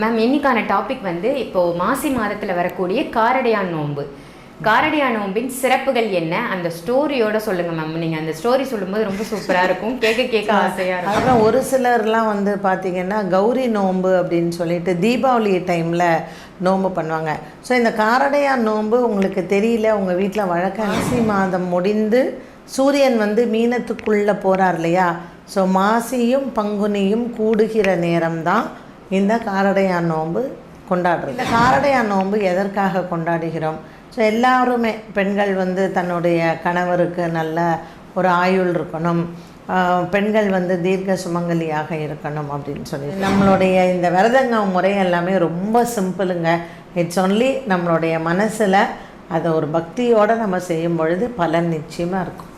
Ma'am இன்னைக்கான topic வந்து இப்போ மாசி மாதத்தில் வரக்கூடிய காரடையான் நோன்பு. காரடையான் நோம்பின் சிறப்புகள் என்ன? அந்த ஸ்டோரியோட சொல்லுங்க மேம் நீங்க அந்த ஸ்டோரி சொல்லும்போது ரொம்ப சூப்பரா இருக்கும். கேட்க கேட்க ஆசையா இருக்கும். அதுக்கப்புறம் ஒரு சிலர்லாம் வந்து பார்த்தீங்கன்னா கௌரி நோன்பு அப்படின்னு சொல்லிட்டு தீபாவளி டைமில் நோன்பு பண்ணுவாங்க. ஸோ இந்த காரடையான் நோன்பு உங்களுக்கு தெரியல உங்கள் வீட்டில் வழக்கம் மாசி மாதம் முடிந்து சூரியன் வந்து மீனத்துக்குள்ளே போகிறார் இல்லையா? ஸோ மாசியும் பங்குனியும் கூடுகிற நேரம்தான் இந்த காரடையான் நோன்பு கொண்டாடுறது. இந்த காரடையான் நோன்பு எதற்காக கொண்டாடுகிறோம்? ஸோ எல்லாருமே பெண்கள் வந்து தன்னுடைய கணவருக்கு நல்ல ஒரு ஆயுள் இருக்கணும். பெண்கள் வந்து தீர்க்க சுமங்கலியாக இருக்கணும் அப்படின்னு சொல்லி நம்மளுடைய இந்த விரதங்க முறை எல்லாமே ரொம்ப சிம்பிளுங்க. இட்ஸ் ஒன்லி நம்மளுடைய மனசில் அதை ஒரு பக்தியோடு நம்ம செய்யும் பொழுது பலன் நிச்சயமாக இருக்கும்.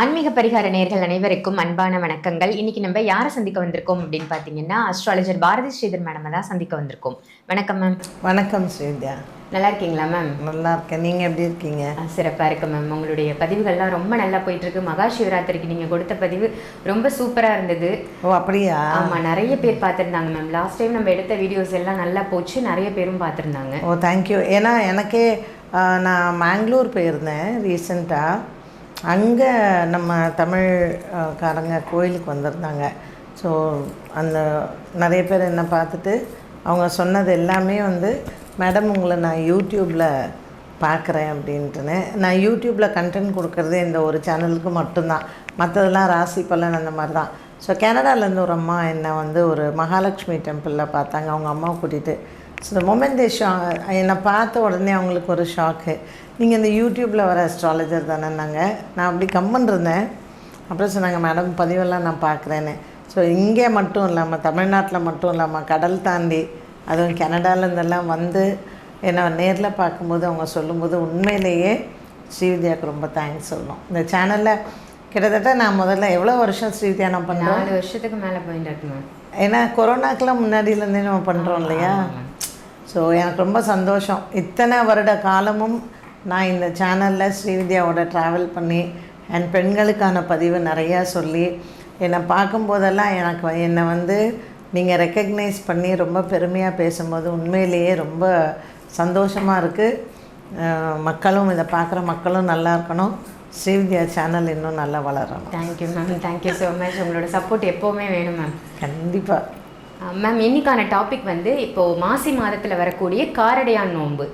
ஆன்மீக பரிகார நேர்கள் அனைவருக்கும் அன்பான வணக்கங்கள். இன்னைக்கு நம்ம யாரை சந்திக்க வந்திருக்கோம் அப்படின்னு பார்த்தீங்கன்னா அஸ்ட்ராலஜர் பாரதி ஸ்ரீதர் மேடம் தான் சந்திக்க வந்திருக்கோம். வணக்கம் மேம் வணக்கம் ஸ்ரீவித்யா. நல்லா இருக்கீங்களா மேம் நல்லா இருக்கேன். நீங்கள் எப்படி இருக்கீங்க? சிறப்பாக இருக்கு மேம் உங்களுடைய பதிவுகள்லாம் ரொம்ப நல்லா போயிட்டு இருக்கு மகா சிவராத்திரிக்கு நீங்கள் கொடுத்த பதிவு ரொம்ப சூப்பராக இருந்தது. ஓ அப்படியா? ஆமாம் நிறைய பேர் பார்த்துருந்தாங்க மேம் லாஸ்ட் டைம் நம்ம எடுத்த வீடியோஸ் எல்லாம் நல்லா போச்சு. நிறைய பேரும் பார்த்துருந்தாங்க. ஓ தேங்க்யூ ஏன்னா எனக்கே நான் மேங்களூர் போயிருந்தேன் ரீசெண்டாக அங்கே நம்ம தமிழ் காரங்க கோயிலுக்கு வந்திருந்தாங்க. ஸோ அந்த நிறைய பேர் என்னை பார்த்துட்டு அவங்க சொன்னது எல்லாமே வந்து மேடம் உங்களை நான் யூடியூப்பில் பார்க்குறேன் அப்படின்ட்டுன்னு. நான் யூடியூப்பில் கண்டென்ட் கொடுக்குறது இந்த ஒரு சேனலுக்கு மட்டும்தான். மற்றதெல்லாம் ராசி பலன் அந்த மாதிரி தான் ஸோ கனடாலேருந்து ஒரு அம்மா என்னை வந்து ஒரு மகாலட்சுமி டெம்பிளில் பார்த்தாங்க. அவங்க அம்மாவை கூட்டிகிட்டு ஸோ மொமெண்ட் moment ஷா என்னை பார்த்த உடனே அவங்களுக்கு ஒரு ஷாக்கு நீங்கள் இந்த யூடியூப்பில் வர அஸ்ட்ராலஜர் தானேன்னாங்க. நான் அப்படி கம்மன் இருந்தேன் அப்புறம் சொன்னாங்க மேடம் பதிவெல்லாம் நான் பார்க்குறேன்னு. ஸோ இங்கே மட்டும் இல்லாமல் தமிழ்நாட்டில் மட்டும் இல்லாமல் கடல் தாண்டி அதுவும் கனடாலேருந்தெல்லாம் வந்து என்னை நேரில் பார்க்கும்போது அவங்க சொல்லும்போது உண்மையிலேயே ஸ்ரீவித்யாவுக்கு ரொம்ப தேங்க்ஸ் சொல்லணும். இந்த சேனலில் கிட்டத்தட்ட நான் முதல்ல எவ்வளோ வருஷம் ஸ்ரீவித்யா நான் பண்ணுறேன் நாலு வருஷத்துக்கு மேலே போயிட்டு ஏன்னா கொரோனாக்கெலாம் முன்னாடியிலேருந்தே நம்ம பண்ணுறோம் இல்லையா? ஸோ எனக்கு ரொம்ப சந்தோஷம். இத்தனை வருட காலமும் நான் இந்த சேனலில் ஸ்ரீவித்யாவோட ட்ராவல் பண்ணி என் பெண்களுக்கான பதிவு நிறையா சொல்லி என்னை பார்க்கும்போதெல்லாம் எனக்கு என்னை வந்து நீங்கள் ரெக்கக்னைஸ் பண்ணி ரொம்ப பெருமையாக பேசும்போது உண்மையிலேயே ரொம்ப சந்தோஷமாக இருக்குது மக்களும் இதை பார்க்குற மக்களும் நல்லா இருக்கணும். ஸ்ரீவித்யா சேனல் இன்னும் நல்லா வளரணும். Thank you ma'am thank you so much உங்களோட சப்போர்ட் எப்போவுமே வேணும் மேம் கண்டிப்பாக மேம் இன்னைக்கான டாபிக் வந்து இப்போ மாசி மாதத்தில் வரக்கூடிய காரடையான் நோன்பு.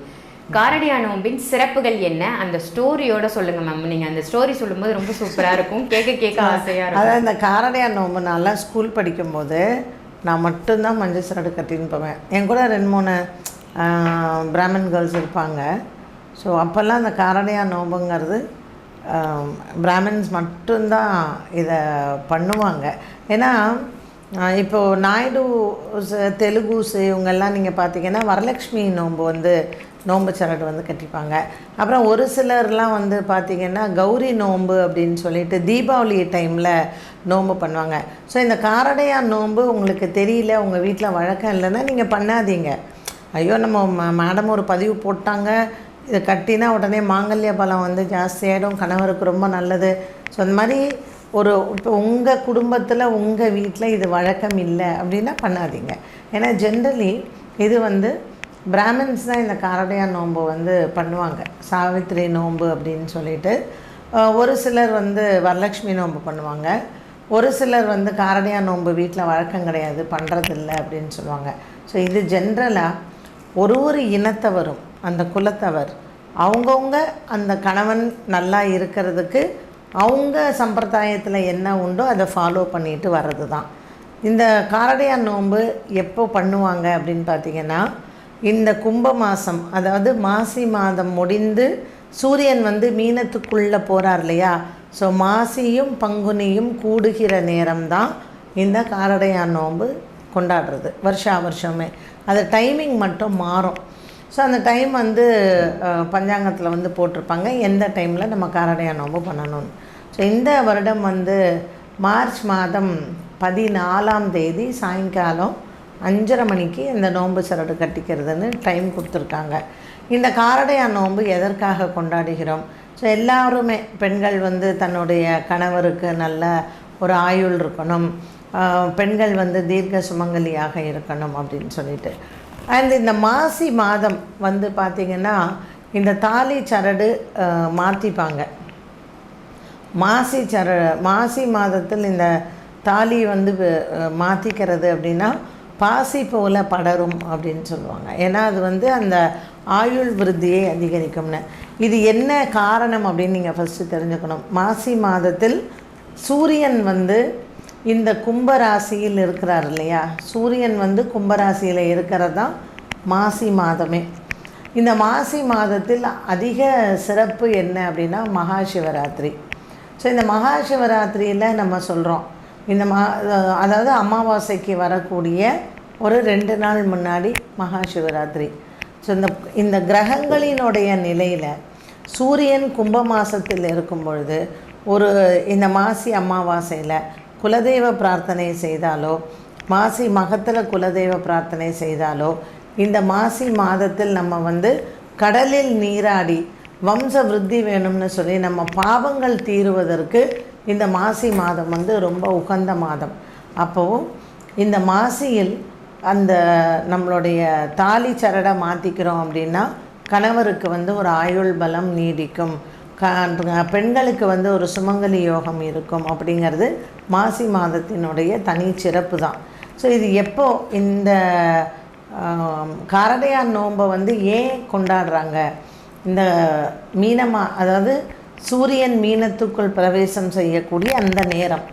காரடையான் நோம்பின் சிறப்புகள் என்ன? அந்த ஸ்டோரியோட சொல்லுங்க மேம் நீங்க அந்த ஸ்டோரி சொல்லும்போது ரொம்ப சூப்பரா இருக்கும். கேட்க கேட்க ஆசையா இருக்கும். அதான் இந்த காரடையான் நோம்பு நான்லாம் ஸ்கூல் படிக்கும்போது நான் மட்டும்தான் மஞ்சள் சரடு கட்டின்னு போவேன். என் கூட ரெண்டு மூணு பிராமின் கேர்ள்ஸ் இருப்பாங்க. ஸோ அப்போல்லாம் அந்த காரடையான் நோம்புங்கிறது பிராமின்ஸ் மட்டும்தான் இதை பண்ணுவாங்க. ஏன்னா ஆஹ், இப்போ நாயுடு தெலுங்குஸ் இவங்கெல்லாம் நீங்கள் பார்த்தீங்கன்னா வரலட்சுமி நோன்பு வந்து நோன்பு சரடு வந்து கட்டிப்பாங்க. அப்புறம் ஒரு சிலர்லாம் வந்து பார்த்திங்கன்னா கௌரி நோன்பு அப்படின்னு சொல்லிட்டு தீபாவளி டைமில் நோன்பு பண்ணுவாங்க. ஸோ இந்த காரடையா நோன்பு உங்களுக்கு தெரியல உங்கள் வீட்டில் வழக்கம் இல்லைன்னா நீங்கள் பண்ணாதீங்க. ஐயோ நம்ம மேடம் ஒரு பதிவு போட்டாங்க. இதை கட்டினா உடனே மாங்கல்ய பலம் வந்து ஜாஸ்தியாகிடும் கணவருக்கு ரொம்ப நல்லது. ஸோ அந்த மாதிரி ஒரு இப்போ உங்கள் குடும்பத்தில் உங்கள் வீட்டில் இது வழக்கம் இல்லை அப்படின்னா பண்ணாதீங்க. ஏன்னா ஜென்ரலி இது வந்து பிராமின்ஸ் தான் இந்த காரடையான் நோன்பு வந்து பண்ணுவாங்க. சாவித்திரி நோன்பு அப்படின்னு சொல்லிட்டு ஒரு சிலர் வந்து வரலட்சுமி நோன்பு பண்ணுவாங்க. ஒரு சிலர் வந்து காரடையான் நோன்பு வீட்டில் வழக்கம் கிடையாது பண்ணுறதில்ல அப்படின்னு சொல்லுவாங்க. ஸோ இது ஜென்ரலாக ஒரு ஒரு இனத்தவரும் அந்த குலத்தவர் அவங்கவுங்க அந்த கணவன் நல்லா இருக்கிறதுக்கு அவங்க சம்பிரதாயத்தில் என்ன உண்டோ அதை ஃபாலோ பண்ணிட்டு வர்றது தான் இந்த காரடையான் நோன்பு எப்போ பண்ணுவாங்க அப்படின்னு பார்த்தீங்கன்னா இந்த கும்ப மாதம் அதாவது மாசி மாதம் முடிந்து சூரியன் வந்து மீனத்துக்குள்ளே போகிறார் இல்லையா? ஸோ மாசியும் பங்குனியும் கூடுகிற நேரம்தான் இந்த காரடையான் நோன்பு கொண்டாடுறது வருஷா வருஷமே அது டைமிங் மட்டும் மாறும். ஸோ அந்த டைம் வந்து பஞ்சாங்கத்தில் வந்து போட்டிருப்பாங்க எந்த டைமில் நம்ம காரடையான் நோன்பு பண்ணணும்னு. ஸோ இந்த வருடம் வந்து மார்ச் மாதம் பதினாலாம் தேதி சாயங்காலம் அஞ்சரை மணிக்கு இந்த நோன்பு சரடு கட்டிக்கிறதுன்னு டைம் கொடுத்துருக்காங்க. இந்த காரடையா நோன்பு எதற்காக கொண்டாடுகிறோம்? ஸோ எல்லாருமே பெண்கள் வந்து தன்னுடைய கணவருக்கு நல்ல ஒரு ஆயுள் இருக்கணும். பெண்கள் வந்து தீர்க்க சுமங்கலியாக இருக்கணும் அப்படின்னு சொல்லிட்டு. அண்ட் இந்த மாசி மாதம் வந்து பார்த்திங்கன்னா இந்த தாலி சரடு மாற்றிப்பாங்க மாசி சர மாசி மாதத்தில் இந்த தாலி வந்து மாற்றிக்கிறது அப்படின்னா பாசி போல படரும் அப்படின்னு சொல்லுவாங்க. ஏன்னா அது வந்து அந்த ஆயுள் விருத்தியை அதிகரிக்கும்னு. இது என்ன காரணம் அப்படின்னு நீங்கள் ஃபஸ்ட்டு தெரிஞ்சுக்கணும். மாசி மாதத்தில் சூரியன் வந்து இந்த கும்பராசியில் இருக்கிறார் இல்லையா? சூரியன் வந்து கும்பராசியில் இருக்கிறது தான் மாசி மாதமே. இந்த மாசி மாதத்தில் அதிக சிறப்பு என்ன அப்படின்னா மகா சிவராத்திரி ஸோ இந்த மகா சிவராத்திரியில் நம்ம சொல்கிறோம் இந்த மா அதாவது அமாவாசைக்கு வரக்கூடிய ஒரு ரெண்டு நாள் முன்னாடி மகா சிவராத்திரி ஸோ இந்த இந்த கிரகங்களினுடைய நிலையில் சூரியன் கும்ப மாதத்தில் இருக்கும் பொழுது ஒரு இந்த மாசி அமாவாசையில் குலதெய்வ பிரார்த்தனை செய்தாலோ மாசி மகத்தில் குலதெய்வ பிரார்த்தனை செய்தாலோ இந்த மாசி மாதத்தில் நம்ம வந்து கடலில் நீராடி வம்ச விருத்தி வேணும்னு சொல்லி நம்ம பாவங்கள் தீருவதற்கு இந்த மாசி மாதம் வந்து ரொம்ப உகந்த மாதம். அப்போது இந்த மாசியில் அந்த நம்மளுடைய தாலி சரடை மாற்றிக்கிறோம் அப்படின்னா கணவருக்கு வந்து ஒரு ஆயுள் பலம் நீடிக்கும். க பெண்களுக்கு வந்து ஒரு சுமங்கலி யோகம் இருக்கும் அப்படிங்கிறது மாசி மாதத்தினுடைய தனி சிறப்பு தான். ஸோ இது எப்போ இந்த காரடையான் நோன்பை வந்து ஏன் கொண்டாடுறாங்க? இந்த மீனமா அதாவது சூரியன் மீனத்துக்குள் பிரவேசம் செய்யக்கூடிய அந்த நேரம்.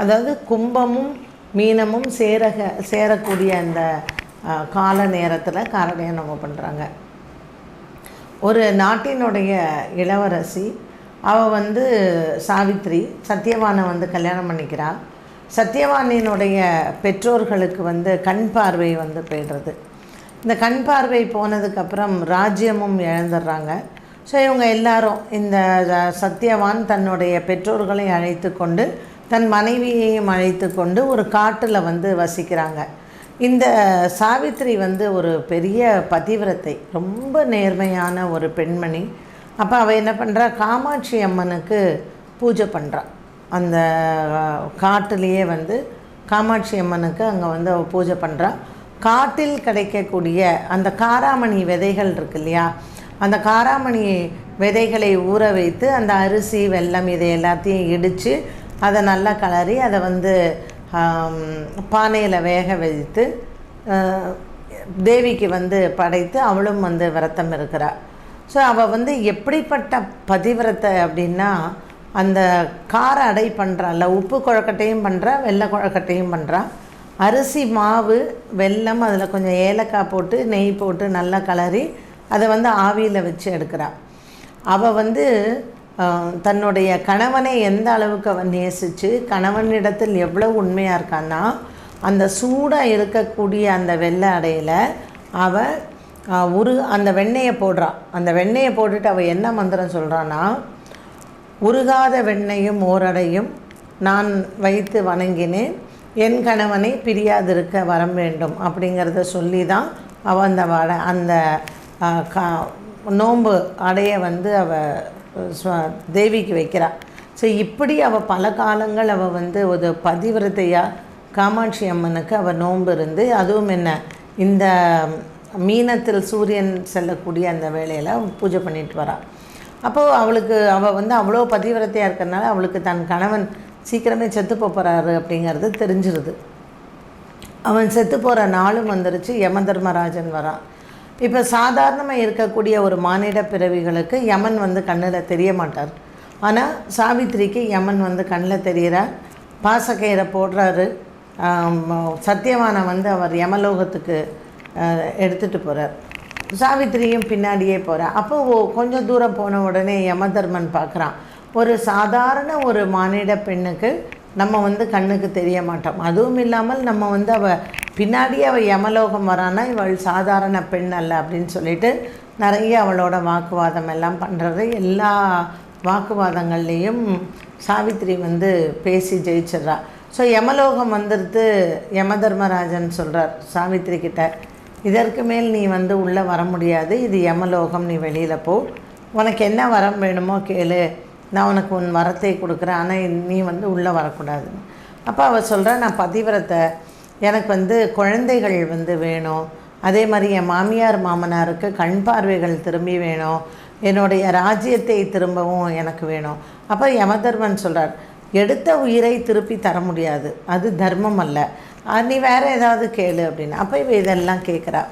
அதாவது கும்பமும் மீனமும் சேரக சேரக்கூடிய அந்த கால நேரத்தில் காரடையான் பண்ணுறாங்க ஒரு நாட்டினுடைய இளவரசி அவள் வந்து சாவித்ரி சத்யவானை வந்து கல்யாணம் பண்ணிக்கிறாள் சத்யவானினுடைய பெற்றோர்களுக்கு வந்து கண் பார்வை வந்து போயிடுறது. இந்த கண் பார்வை போனதுக்கப்புறம் ராஜ்யமும் இழந்துடுறாங்க. ஸோ இவங்க எல்லாரும் இந்த சத்யவான் தன்னுடைய பெற்றோர்களை அழைத்து கொண்டு தன் மனைவியையும் அழைத்து கொண்டு ஒரு காட்டில் வந்து வசிக்கிறாங்க. இந்த சாவித்ரி வந்து ஒரு பெரிய பதிவிரத்தை ரொம்ப நேர்மையான ஒரு பெண்மணி. அப்போ அவள் என்ன பண்ணுறா காமாட்சி அம்மனுக்கு பூஜை பண்ணுறான் அந்த காட்டிலேயே வந்து காமாட்சி அம்மனுக்கு அங்கே வந்து அவள் பூஜை பண்ணுறான் காட்டில் கிடைக்கக்கூடிய அந்த காராமணி விதைகள் இருக்கு இல்லையா? அந்த காராமணி விதைகளை ஊற வைத்து அந்த அரிசி வெல்லம் இதை எல்லாத்தையும் இடித்து அதை நல்லா கலரி அதை வந்து பானையில் வேக வைத்து தேவிக்கு வந்து படைத்து அவளும் வந்து விரதம் இருக்கிறாள் ஸோ அவள் வந்து எப்படிப்பட்ட பதிவிரத்தை அப்படின்னா அந்த கார அடை பண்ணுறாள் உப்பு குழக்கட்டையும் பண்ணுறா வெள்ளை குழக்கட்டையும் பண்ணுறா அரிசி மாவு வெல்லம் அதில் கொஞ்சம் ஏலக்காய் போட்டு நெய் போட்டு நல்லா கலரி அதை வந்து ஆவியில் வச்சு எடுக்கிறாள் அவள் வந்து தன்னுடைய கணவனை எந்த அளவுக்கு அவன் நேசித்து கணவனிடத்தில் எவ்வளோ உண்மையாக இருக்கான்னா அந்த சூடாக இருக்கக்கூடிய அந்த வெள்ளை அடையில் அவள் உரு அந்த வெண்ணெயை போடுறான் அந்த வெண்ணெயை போட்டுட்டு அவள் என்ன மந்திரம் சொல்கிறான்னா உருகாத வெண்ணையும் ஓரடையும் நான் வைத்து வணங்கினேன். என் கணவனை பிரியாதிருக்க வரம் வேண்டும். அப்படிங்கிறத சொல்லி தான் அவள் அந்த வட அந்த கா நோன்பு அடையை வந்து அவள் தேவிக்கு வைக்கிறாள் ஸோ இப்படி அவள் பல காலங்கள் அவள் வந்து ஒரு பதிவிரதையாக காமாட்சி அம்மனுக்கு அவள் நோன்பு இருந்து அதுவும் என்ன இந்த மீனத்தில் சூரியன் செல்லக்கூடிய அந்த வேலையில் பூஜை பண்ணிட்டு வராள் அப்போது அவளுக்கு அவள் வந்து அவ்வளோ பதிவிரத்தையாக இருக்கிறனால அவளுக்கு தன் கணவன் சீக்கிரமே செத்து போகிறாரு அப்படிங்கிறது தெரிஞ்சிருது. அவன் செத்து போகிற நாளும் வந்துருச்சு யம தர்மராஜன் வரான் இப்போ சாதாரணமாக இருக்கக்கூடிய ஒரு மானிட பிறவிகளுக்கு யமன் வந்து கண்ணில் தெரிய மாட்டார். ஆனால் சாவித்திரிக்கு யமன் வந்து கண்ணில் தெரிகிறார். பாசக்கயிறை போடுறாரு. சத்தியவானை வந்து அவர் யமலோகத்துக்கு எடுத்துகிட்டு போகிறார் சாவித்திரியும் பின்னாடியே போகிறார் அப்போ ஓ- கொஞ்சம் தூரம் போன உடனே யமதர்மன் பார்க்குறான் ஒரு சாதாரண ஒரு மானிட பெண்ணுக்கு நம்ம வந்து கண்ணுக்கு தெரிய மாட்டோம். அதுவும் இல்லாமல் நம்ம வந்து அவ பின்னாடியே அவள் யமலோகம் வரானா இவள் சாதாரண பெண் அல்ல அப்படின்னு சொல்லிட்டு நிறைய அவளோட வாக்குவாதம் எல்லாம் பண்ணுறது எல்லா வாக்குவாதங்கள்லேயும் சாவித்திரி வந்து பேசி ஜெயிச்சிட்றா. ஸோ யமலோகம் வந்துடுத்து யம தர்மராஜன் சொல்கிறார் சாவித்திரி கிட்ட இதற்கு மேல் நீ வந்து உள்ளே வர முடியாது. இது யமலோகம் நீ வெளியில் போ. உனக்கு என்ன வரம் வேணுமோ கேளு. நான் உனக்கு உன் வரத்தை கொடுக்குறேன். ஆனால் நீ வந்து உள்ளே வரக்கூடாதுன்னு அப்போ அவள் சொல்கிறா நான் பதிவிரத்தை எனக்கு வந்து குழந்தைகள் வந்து வேணும். அதே மாதிரி என் மாமியார் மாமனாருக்கு கண் பார்வைகள் திரும்பி வேணும். என்னுடைய ராஜ்யத்தை திரும்பவும் எனக்கு வேணும். அப்போ யமதர்மன் சொல்கிறார் எடுத்த உயிரை திருப்பி தர முடியாது. அது தர்மம் அல்ல. நீ வேறு ஏதாவது கேளு அப்படின்னு. அப்போ இவ இதெல்லாம் கேட்குறா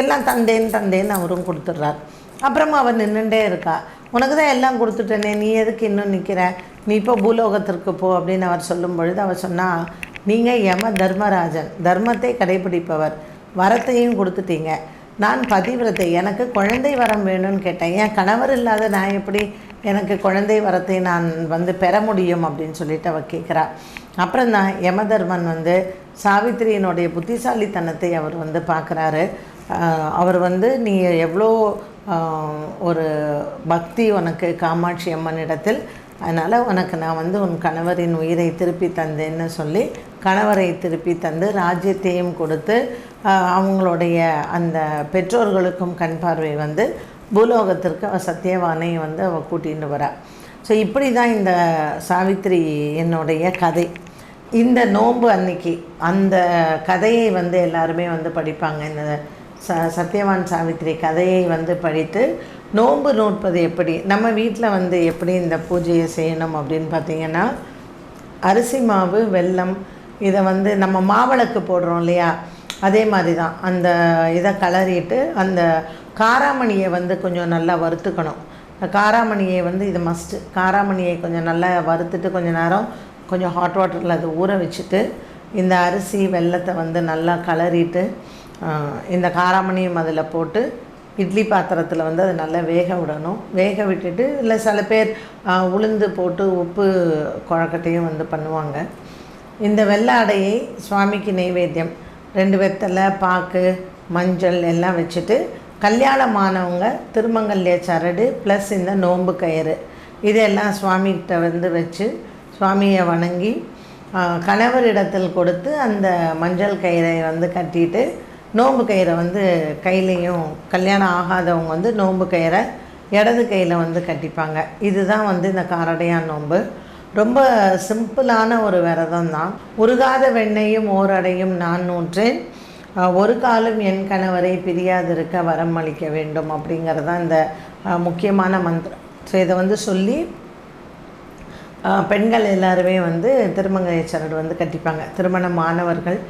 எல்லாம் தந்தேன் தந்தேன்னு அவரும் கொடுத்துட்றார். அப்புறமா அவன் நின்றுட்டே இருக்கா. உனக்கு தான் எல்லாம் கொடுத்துட்டேனே. நீ எதுக்கு இன்னும் நிற்கிற நீ இப்போ பூலோகத்திற்கு போ அப்படின்னு அவர் சொல்லும் பொழுது அவர் சொன்னால் நீங்கள் யம தர்மராஜன். தர்மத்தை கடைபிடிப்பவர். வரத்தையும் கொடுத்துட்டீங்க. நான் பதிவிரத்தை எனக்கு குழந்தை வரம் வேணும்னு கேட்டேன். என் கணவர் இல்லாத நான் எப்படி எனக்கு குழந்தை வரத்தை நான் வந்து பெற முடியும் அப்படின்னு சொல்லிட்டு அவள் கேட்குறா அப்புறம் தான் யமதர்மன் வந்து சாவித்திரியினுடைய புத்திசாலித்தனத்தை அவர் வந்து பார்க்குறாரு அவர் வந்து நீ எவ்வளோ ஒரு பக்தி உனக்கு காமாட்சி அம்மனிடத்தில் அதனால் உனக்கு நான் வந்து உன் கணவரின் உயிரை திருப்பி தந்தேன்னு சொல்லி கணவரை திருப்பி தந்து ராஜ்யத்தையும் கொடுத்து அவங்களுடைய அந்த பெற்றோர்களுக்கும் கண் பார்வை வந்து பூலோகத்திற்கு அவள் சத்தியவானை வந்து அவள் கூட்டிகிட்டு வரா. ஸோ இப்படி தான் இந்த சாவித்திரி என்னுடைய கதை. இந்த நோன்பு அன்னைக்கு அந்த கதையை வந்து எல்லாருமே வந்து படிப்பாங்க. இந்த ச சத்யவான் சாவித்திரி கதையை வந்து படித்து நோன்பு நோட்பது எப்படி? நம்ம வீட்டில் வந்து எப்படி இந்த பூஜையை செய்யணும் அப்படின்னு பார்த்தீங்கன்னா அரிசி மாவு வெல்லம் இதை வந்து நம்ம மாவிளக்கு போடுறோம் இல்லையா? அதே மாதிரி தான் அந்த இதை கலரிட்டு அந்த காராமணியை வந்து கொஞ்சம் நல்லா வறுத்துக்கணும். காராமணியை வந்து இது மஸ்ட்டு காராமணியை கொஞ்சம் நல்லா வறுத்துட்டு கொஞ்சம் நேரம் கொஞ்சம் ஹாட் வாட்டரில் அதை ஊற வச்சுட்டு இந்த அரிசி வெல்லத்தை வந்து நல்லா கலரிட்டு இந்த காராமணியும் அதில் போட்டு இட்லி பாத்திரத்தில் வந்து அதை நல்லா வேக விடணும். வேக விட்டுட்டு இல்லை சில பேர் உளுந்து போட்டு உப்பு குழக்கட்டையும் வந்து பண்ணுவாங்க. இந்த வெள்ளை அடையை சுவாமிக்கு நெய்வேத்தியம் ரெண்டு வெத்தலை பாக்கு மஞ்சள் எல்லாம் வச்சுட்டு கல்யாணமானவங்க திருமங்கல்ய சரடு ப்ளஸ் இந்த நோன்பு கயிறு. இதெல்லாம் சுவாமிகிட்ட வந்து வச்சு சுவாமியை வணங்கி கணவரிடத்தில் கொடுத்து அந்த மஞ்சள் கயிறை வந்து கட்டிட்டு நோன்பு கயிறை வந்து கையிலையும் கல்யாணம் ஆகாதவங்க வந்து நோன்பு கயிறை இடது கையில் வந்து கட்டிப்பாங்க. இதுதான் வந்து இந்த காரடையான் நோன்பு ரொம்ப சிம்பிளான ஒரு விரதம் தான். உருகாத வெண்ணையும் ஓரடையும் நான் நூற்றேன் ஒரு காலம் என் கணவரை பிரியாதிருக்க வரம் அளிக்க வேண்டும் அப்படிங்கிறது தான் இந்த முக்கியமான மந்திரம். ஸோ இதை வந்து சொல்லி பெண்கள் எல்லாருமே வந்து திருமங்கை வந்து கட்டிப்பாங்க. திருமணமானவர்கள்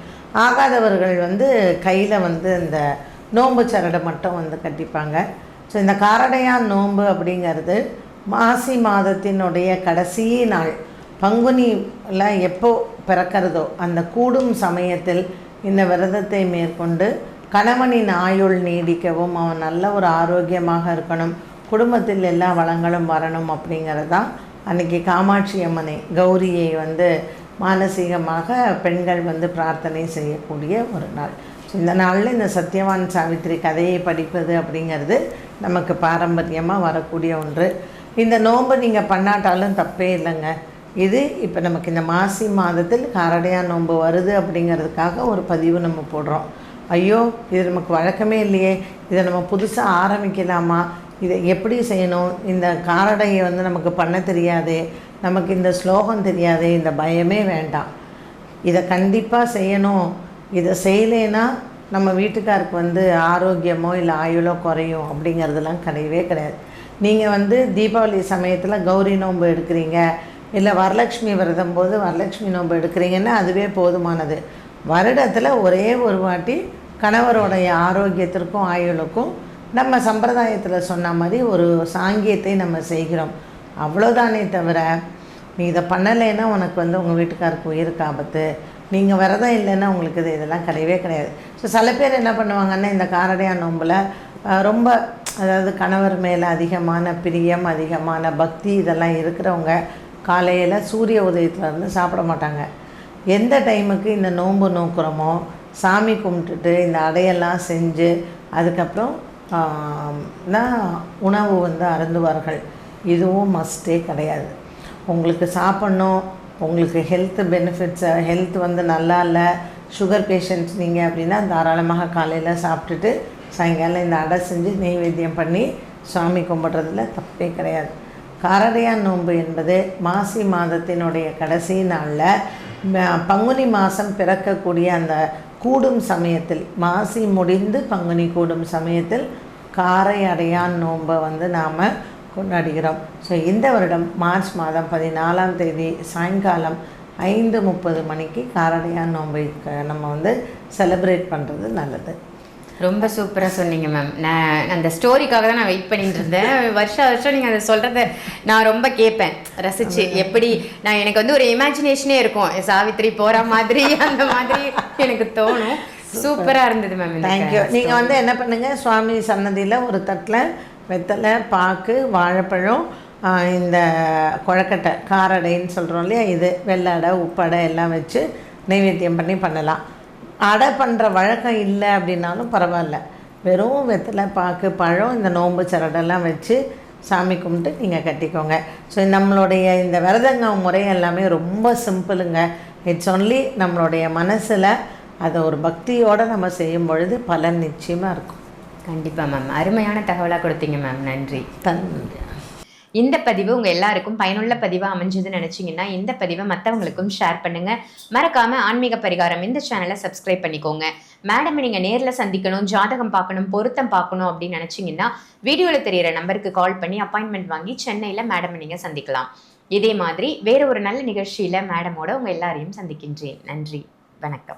ஆகாதவர்கள் வந்து கையில் வந்து இந்த நோன்பு சரடை மட்டும் வந்து கட்டிப்பாங்க. ஸோ இந்த காரடையான் நோன்பு அப்படிங்கிறது மாசி மாதத்தினுடைய கடைசி நாள். பங்குனியில் எப்போ பிறக்கிறதோ அந்த கூடும் சமயத்தில் இந்த விரதத்தை மேற்கொண்டு கணவனின் ஆயுள் நீடிக்கவும் அவன் நல்ல ஒரு ஆரோக்கியமாக இருக்கணும் குடும்பத்தில் எல்லா வளங்களும் வரணும் அப்படிங்கிறது தான் அன்றைக்கி காமாட்சி அம்மனை கௌரியை வந்து மானசீகமாக பெண்கள் வந்து பிரார்த்தனை செய்யக்கூடிய ஒரு நாள். ஸோ இந்த நாளில் இந்த சத்யவான் சாவித்திரி கதையை படிப்பது அப்படிங்கிறது நமக்கு பாரம்பரியமாக வரக்கூடிய ஒன்று. இந்த நோன்பு நீங்கள் பண்ணாட்டாலும் தப்பே இல்லைங்க. இது இப்போ நமக்கு இந்த மாசி மாதத்தில் காரடையா நோன்பு வருது அப்படிங்கிறதுக்காக ஒரு பதிவு நம்ம போடுறோம். ஐயோ இது நமக்கு வழக்கமே இல்லையே. இதை நம்ம புதுசாக ஆரம்பிக்கலாமா? இதை எப்படி செய்யணும்? இந்த காரடையை வந்து நமக்கு பண்ண தெரியாதே. நமக்கு இந்த ஸ்லோகம் தெரியாது இந்த பயமே வேண்டாம். இதை கண்டிப்பாக செய்யணும். இதை செய்யலைன்னா நம்ம வீட்டுக்காருக்கு வந்து ஆரோக்கியமோ இல்லை ஆயுளோ குறையும் அப்படிங்கிறதுலாம் கிடையவே கிடையாது. நீங்கள் வந்து தீபாவளி சமயத்தில் கௌரி நோன்பு எடுக்கிறீங்க இல்லை வரலட்சுமி விரதம் போது வரலட்சுமி நோன்பு எடுக்கிறீங்கன்னா அதுவே போதுமானது. வருடத்தில் ஒரே ஒரு வாட்டி கணவருடைய ஆரோக்கியத்திற்கும் ஆயுளுக்கும் நம்ம சம்பிரதாயத்தில் சொன்ன மாதிரி ஒரு சாங்கியத்தை நம்ம செய்கிறோம். அவ்வளோதானே தவிர நீ இதை பண்ணலைன்னா உனக்கு வந்து உங்கள் வீட்டுக்காருக்கு உயிருக்கு ஆபத்து. நீங்கள் விரதம் இல்லைன்னா உங்களுக்கு இது இதெல்லாம் கிடையவே கிடையாது. ஸோ சில பேர் என்ன பண்ணுவாங்கன்னா இந்த காரடையா நோம்பில் ரொம்ப அதாவது கணவர் மேலே அதிகமான பிரியம் அதிகமான பக்தி இதெல்லாம் இருக்கிறவங்க காலையில் சூரிய உதயத்தில் இருந்து சாப்பிட மாட்டாங்க. எந்த டைமுக்கு இந்த நோன்பு நோக்குறோமோ சாமி கும்பிட்டுட்டு இந்த அடையெல்லாம் செஞ்சு அதுக்கப்புறம் தான் உணவு வந்து அருந்துவார்கள். இதுவும் மஸ்ட்டே கிடையாது. உங்களுக்கு சாப்பிட்ணும் உங்களுக்கு ஹெல்த் பெனிஃபிட்ஸை ஹெல்த் வந்து நல்லா இல்லை சுகர் பேஷண்ட்ஸ் நீங்கள் அப்படின்னா தாராளமாக காலையில் சாப்பிட்டுட்டு சாயங்காலம் இந்த அடை செஞ்சு நெய்வேத்தியம் பண்ணி சாமி கும்பிட்றதுல தப்பே கிடையாது. காரடையான் நோன்பு என்பது மாசி மாதத்தினுடைய கடைசி நாளில் பங்குனி மாதம் பிறக்கக்கூடிய அந்த கூடும் சமயத்தில் மாசி முடிந்து பங்குனி கூடும் சமயத்தில் காரை அடையான் நோன்பை வந்து நாம் கொண்டாடுகிறோம். ஸோ இந்த வருடம் மார்ச் மாதம் பதினாலாம் தேதி சாயங்காலம் ஐந்து முப்பது மணிக்கு காரடையான் நோன்பை நம்ம வந்து செலிப்ரேட் பண்ணுறது நல்லது. ரொம்ப சூப்பராக சொன்னீங்க மேம் நான் அந்த ஸ்டோரிக்காக தான் நான் வெயிட் பண்ணிட்டு இருந்தேன். வருஷம் வருஷம் நீங்கள் அதை சொல்கிறத நான் ரொம்ப கேட்பேன் ரசிச்சு எப்படி நான் எனக்கு வந்து ஒரு இமேஜினேஷனே இருக்கும். சாவித்திரி போகிற மாதிரி அந்த மாதிரி எனக்கு தோணும். சூப்பராக இருந்தது மேம் தேங்க்யூ நீங்கள் வந்து என்ன பண்ணுங்கள் சுவாமி சன்னதியில் ஒரு தட்டில் வெத்தலை பாக்கு வாழைப்பழம் இந்த குழக்கட்டை காரடைன்னு சொல்கிறோம் இல்லையா இது வெள்ளை அடை உப்படை எல்லாம் வச்சு நைவேத்தியம் பண்ணி பண்ணலாம். அடை பண்ணுற வழக்கம் இல்லை அப்படின்னாலும் பரவாயில்ல. வெறும் வெத்தலை பாக்கு பழம் இந்த நோம்பு சரடெல்லாம் வச்சு சாமி கும்பிட்டு நீங்கள் கட்டிக்கோங்க. ஸோ நம்மளுடைய இந்த விரதங்க முறை எல்லாமே ரொம்ப சிம்பிளுங்க. இட்ஸ் ஒன்லி நம்மளுடைய மனசில் அதை ஒரு பக்தியோடு நம்ம செய்யும் பொழுது பலன் நிச்சயமாக இருக்கும். கண்டிப்பாக மேம் அருமையான தகவலாக கொடுத்தீங்க மேம் நன்றி. இந்த பதிவு உங்கள் எல்லாருக்கும் பயனுள்ள பதிவாக அமைஞ்சதுன்னு நினச்சிங்கன்னா இந்த பதிவை மற்றவங்களுக்கும் ஷேர் பண்ணுங்கள் மறக்காமல் ஆன்மீக பரிகாரம் இந்த சேனலை சப்ஸ்கிரைப் பண்ணிக்கோங்க. மேடம் நீங்கள் நேரில் சந்திக்கணும் ஜாதகம் பார்க்கணும் பொருத்தம் பார்க்கணும் அப்படின்னு நினச்சிங்கன்னா வீடியோவில் தெரியிற நம்பருக்கு கால் பண்ணி அப்பாயின்மெண்ட் வாங்கி சென்னையில் மேடம் நீங்கள் சந்திக்கலாம். இதே மாதிரி வேறு ஒரு நல்ல நிகழ்ச்சியில் மேடமோட உங்கள் எல்லாரையும் சந்திக்கின்றேன். நன்றி. வணக்கம்.